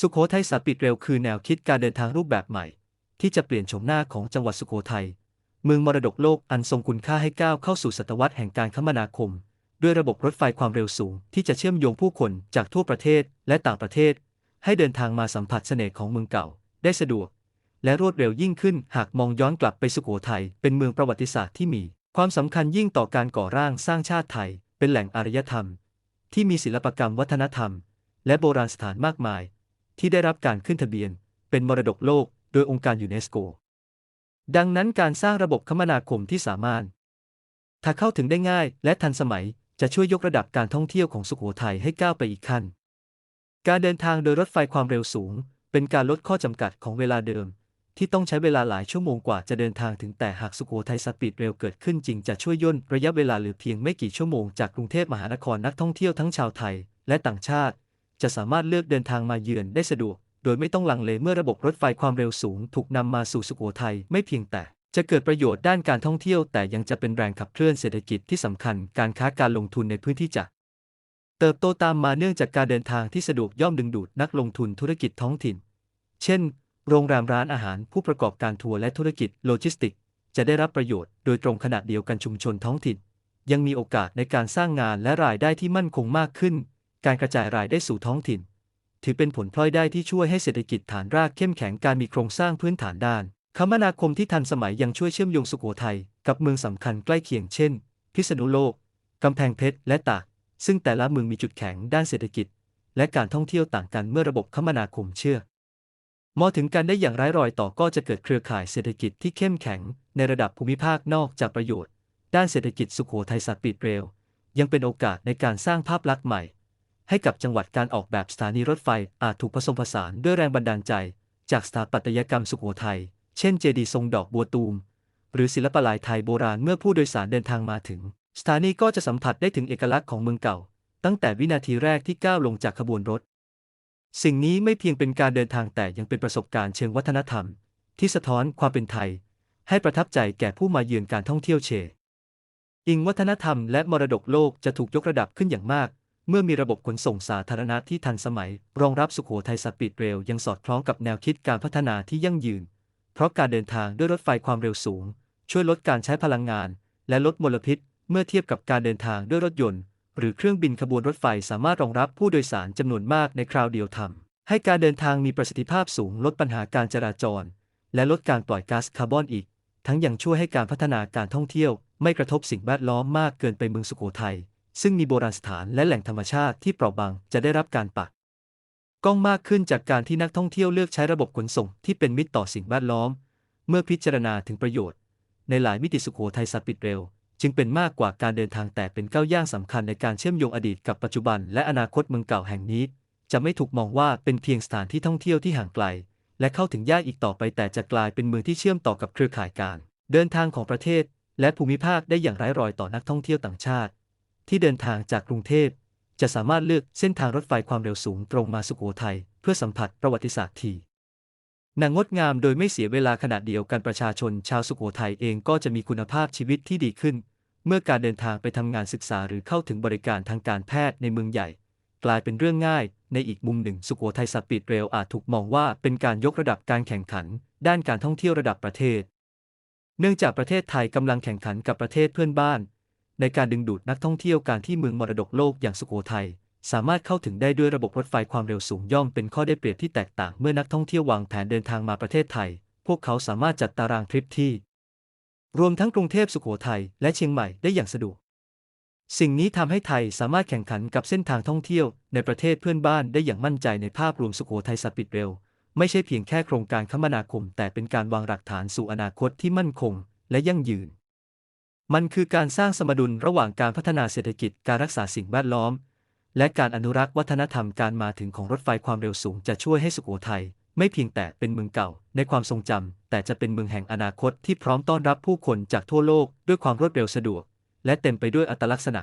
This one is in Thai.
สุโขทัยสปีดเร็วคือแนวคิดการเดินทางรูปแบบใหม่ ที่จะเปลี่ยนโฉมหน้าของจังหวัดสุโขทัยเมืองมรดกโลกอันทรงคุณค่าให้ก้าวเข้าสู่ศตวรรษแห่งการคมนาคม ด้วยระบบรถไฟความเร็วสูง ที่จะเชื่อมโยงผู้คนจากทั่วประเทศและต่างประเทศ ให้เดินทางมาสัมผัสเสน่ห์ของเมืองเก่า ได้สะดวก และรวดเร็วยิ่งขึ้น หากมองย้อนกลับไปสุโขทัยเป็นเมืองประวัติศาสตร์ที่มี ความสำคัญยิ่งต่อการก่อร่างสร้างชาติไทย เป็นแหล่งอารยธรรม ที่มีศิลปกรรมวัฒนธรรม และโบราณสถานมากมาย ที่ได้รับการขึ้นทะเบียน เป็นมรดกโลกโดยองค์การยูเนสโก ดังนั้นการสร้างระบบคมนาคมที่สามารถถ้าเข้าถึงได้ง่าย และทันสมัยจะช่วยยกระดับการท่องเที่ยวของสุโขทัยให้ก้าวไปอีกขั้น การเดินทางโดยรถไฟความเร็วสูง เป็นการลดข้อจำกัดของเวลาเดิม ที่ต้องใช้เวลาหลายชั่วโมงกว่าจะเดินทางถึงแต่หากสุโขทัยสปีดเร็วเกิดขึ้นจริงจะช่วยย่นระยะเวลาเหลือเพียงไม่กี่ชั่วโมงจากกรุงเทพมหานครนักท่องเที่ยวทั้งชาวไทย และต่างชาติ จะสามารถเลือกเดินทางมาเยือนได้สะดวก โดยไม่ต้องลังเลเมื่อระบบรถไฟความเร็วสูง ถูกนำมาสู่สุโขทัยไม่เพียงแต่ จะเกิดประโยชน์ด้านการท่องเที่ยว แต่ยังจะเป็นแรงขับเคลื่อนเศรษฐกิจที่สำคัญการค้าการลงทุนในพื้นที่จะเติบโตตามมาเนื่องจากการเดินทางที่สะดวกย่อมดึงดูดนักลงทุนธุรกิจท้องถิ่น เช่น โรงแรมร้านอาหารผู้ประกอบการทัวร์และธุรกิจโลจิสติก จะได้รับประโยชน์โดยตรงขณะเดียวกันชุมชนท้องถิ่น ยังมีโอกาสในการสร้างงานและรายได้ที่มั่นคงมากขึ้น การกระจายรายได้สู่ท้องถิ่น ถือเป็นผลพลอยได้ที่ช่วยให้เศรษฐกิจฐานรากเข้มแข็งการมีโครงสร้างพื้นฐานด้าน คมนาคมที่ทันสมัยยังช่วยเชื่อมโยงสุโขทัยกับเมืองสำคัญใกล้เคียงเช่น พิษณุโลกกำแพงเพชรและตากซึ่งแต่ละเมืองมีจุดแข็งด้านเศรษฐกิจ และการท่องเที่ยวต่างกันเมื่อระบบคมนาคมเชื่อมอถึงกันได้อย่างไร้รอยต่อก็จะเกิดเครือข่ายเศรษฐกิจที่เข้มแข็ง ในระดับภูมิภาคนอกจากประโยชน์ ด้านเศรษฐกิจสุโขทัยสปีดเรลยังเป็นโอกาสในการสร้างภาพลักษณ์ใหม่ ให้กับจังหวัดการออกแบบสถานีรถไฟอาจถูกผสมผสานด้วยแรงบันดาลใจ จากสถาปัตยกรรมสุโขทัย เช่นเจดีย์ทรงดอกบัวตูม หรือศิลปะลายไทยโบราณเมื่อผู้โดยสารเดินทางมาถึง สถานีก็จะสัมผัสได้ถึงเอกลักษณ์ของเมืองเก่า ตั้งแต่วินาทีแรกที่ก้าวลงจากขบวนรถ สิ่งนี้ไม่เพียงเป็นการเดินทางแต่ยังเป็นประสบการณ์เชิงวัฒนธรรม ที่สะท้อนความเป็นไทย ให้ประทับใจแก่ผู้มาเยือนการท่องเที่ยวเชอิงวัฒนธรรมและมรดกโลกจะถูกยกระดับขึ้นอย่างมาก เมื่อมีระบบขนส่งสาธารณะที่ทันสมัย รองรับสุขโขทัยสปีดเรลยังสอดคล้องกับแนวคิดการพัฒนาที่ยั่งยืน เพราะการเดินทางด้วยรถไฟความเร็วสูง ช่วยลดการใช้พลังงาน และลดมลพิษ เมื่อเทียบกับการเดินทางด้วยรถยนต์ หรือเครื่องบินขบวนรถไฟสามารถรองรับผู้โดยสารจำนวนมากในคราวเดียวทำให้การเดินทางมีประสิทธิภาพสูง ลดปัญหาการจราจร และลดการปล่อยก๊าซคาร์บอนอีก ทั้งยังช่วยให้การพัฒนาการท่องเที่ยว ไม่กระทบสิ่งแวดล้อมมากเกินไปเมืองสุโขทัย ซึ่งมีโบราณสถานและแหล่งธรรมชาติที่เปราะบางจะได้รับการปักก้องมากขึ้นจากการที่นักท่องเที่ยวเลือกใช้ระบบขนส่งที่เป็นมิตรต่อสิ่งแวดล้อม เมื่อพิจารณาถึงประโยชน์ ในหลายมิติสุโขทัยสปีดเรลจึงเป็นมากกว่าการเดินทางแต่เป็นก้าวย่างสำคัญในการเชื่อมโยงอดีตกับปัจจุบัน และอนาคตเมืองเก่าแห่งนี้ จะไม่ถูกมองว่าเป็นเพียงสถานที่ท่องเที่ยวที่ห่างไกล และเข้าถึงยากอีกต่อไป แต่จะกลายเป็นเมืองที่เชื่อมต่อกับเครือข่ายการ เดินทางของประเทศ และภูมิภาคได้อย่างไร้รอยต่อนักท่องเที่ยวต่างชาติ ที่เดินทางจากกรุงเทพ จะสามารถเลือกเส้นทางรถไฟความเร็วสูงตรงมาสุโขทัยเพื่อสัมผัสประวัติศาสตร์ที่นางงดงามโดยไม่เสียเวลาขณะเดียวกันประชาชนชาวสุโขทัยเองก็จะมีคุณภาพชีวิตที่ดีขึ้น เมื่อการเดินทางไปทำงานศึกษาหรือเข้าถึงบริการทางการแพทย์ในเมืองใหญ่ กลายเป็นเรื่องง่าย ในอีกมุมหนึ่งสุโขทัยสปีดเรลอาจถูกมองว่าเป็นการยกระดับการแข่งขัน ด้านการท่องเที่ยวระดับประเทศ เนื่องจากประเทศไทยกำลังแข่งขันกับประเทศเพื่อนบ้าน ในการดึงดูดนักท่องเที่ยวการที่เมืองมรดกโลกอย่างสุโขทัยสามารถเข้าถึงได้ด้วยระบบรถไฟความเร็วสูงย่อมเป็นข้อได้เปรียบที่แตกต่างเมื่อนักท่องเที่ยววางแผนเดินทางมาประเทศไทย พวกเขาสามารถจัดตารางทริปที่ รวมทั้งกรุงเทพสุโขทัยและเชียงใหม่ได้อย่างสะดวก สิ่งนี้ทำให้ไทยสามารถแข่งขันกับเส้นทางท่องเที่ยว ในประเทศเพื่อนบ้านได้อย่างมั่นใจในภาพรวมสุโขทัยสปีดเรลไม่ใช่เพียงแค่โครงการคมนาคม แต่เป็นการวางหลักฐานสู่อนาคตที่มั่นคง และยั่งยืน มันคือการสร้างสมดุลระหว่างการพัฒนาเศรษฐกิจการรักษาสิ่งแวดล้อม และการอนุรักษ์วัฒนธรรมการมาถึงของรถไฟความเร็วสูงจะช่วยให้สุโขทัยไม่เพียงแต่เป็นเมืองเก่าในความทรงจำ แต่จะเป็นเมืองแห่งอนาคตที่พร้อมต้อนรับผู้คนจากทั่วโลกด้วยความรวดเร็วสะดวก และเต็มไปด้วยอัตลักษณะ